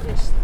Geçtik.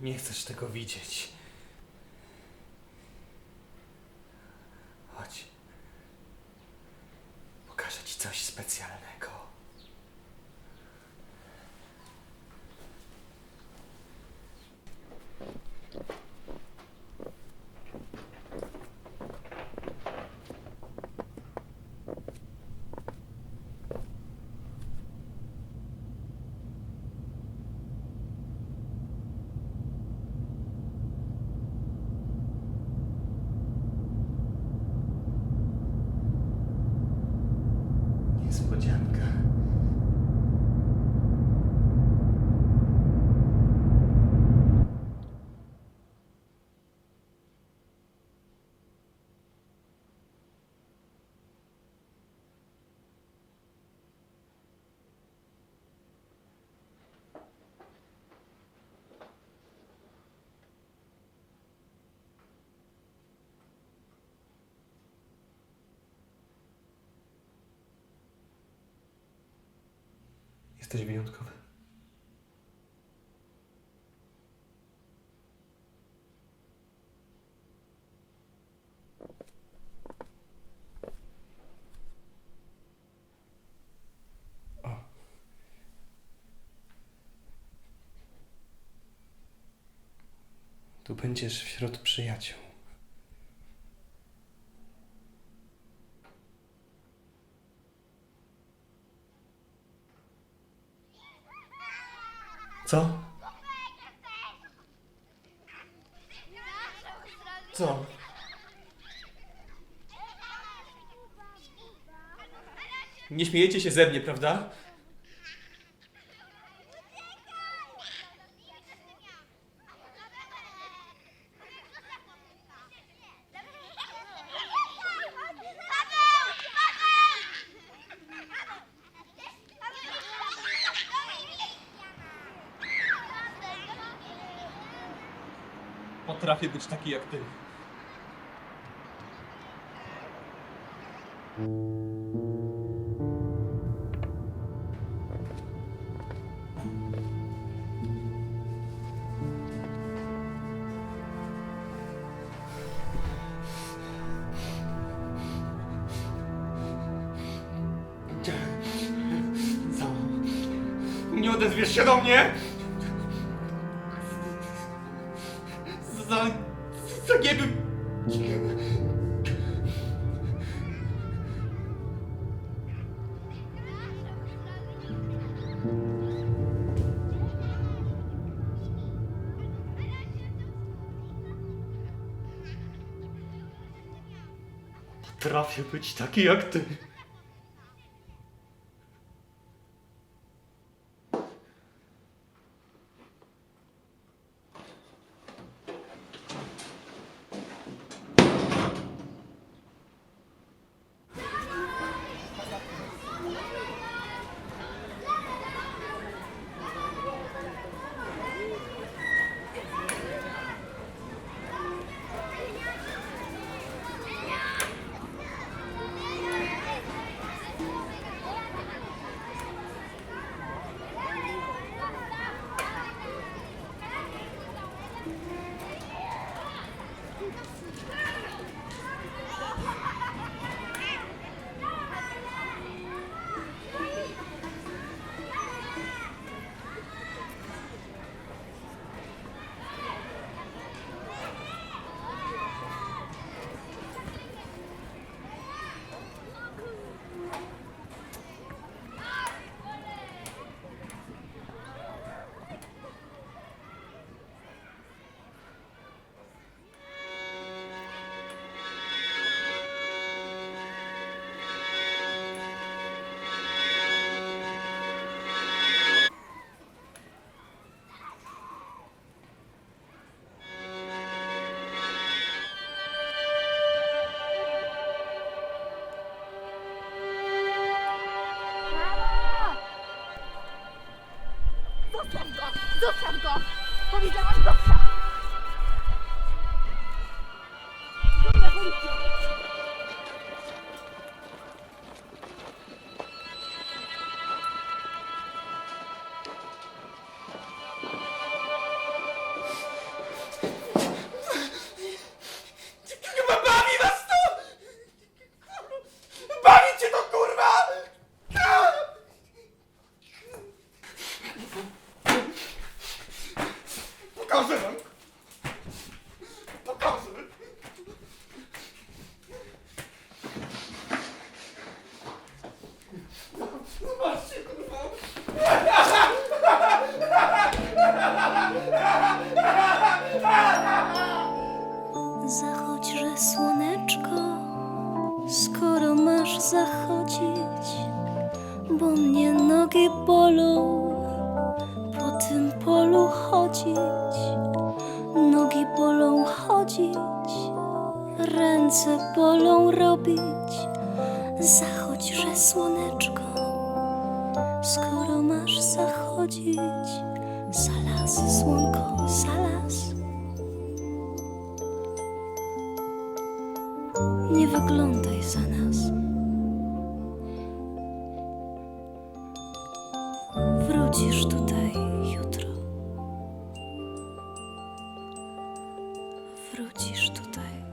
Nie chcesz tego widzieć. Chodź. Pokażę ci coś specjalnego. Jesteś wyjątkowy. Tu będziesz wśród przyjaciół. Co? Co? Nie śmiejecie się ze mnie, prawda? Potrafię być taki jak ty. Nie odezwiesz się do mnie? Potrafię być taki jak ty. Zostaw go! Powiedziałam zostaw! Dzwoń na ręce bolą robić. Zachodźże słoneczko, skoro masz zachodzić. Zalas, słonko, zalas. Nie wyglądaj za nas. Wrócisz tutaj jutro. Wrócisz tutaj.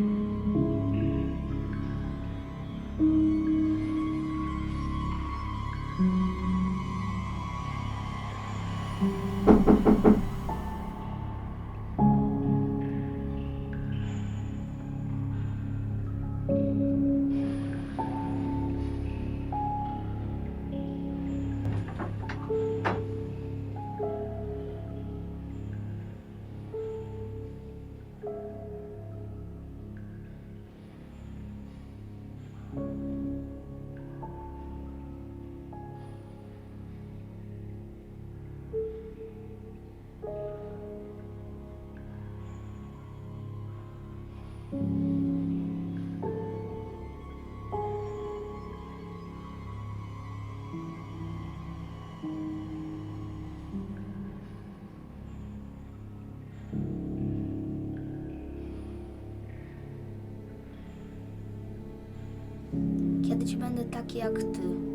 Mm-hmm. Kiedyś będę taki jak ty.